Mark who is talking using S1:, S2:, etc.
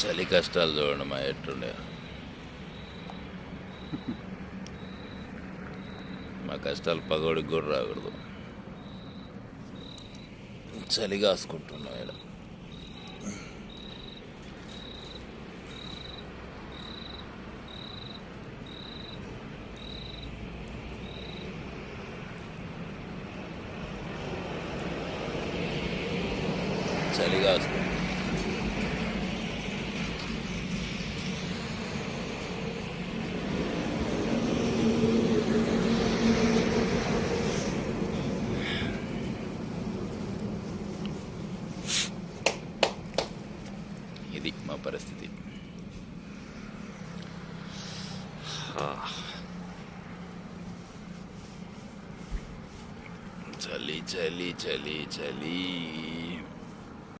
S1: చలి కష్టాలు చూడండి మా ఎట్టుండే. మా కష్టాలు పగోడికి కూడా రాకూడదు. చలి కాసుకుంటున్నాం ఇక్కడ చలి కాసుకుంటున్నాం. ఇది మా పరిస్థితి. చలి చలి చలి చలి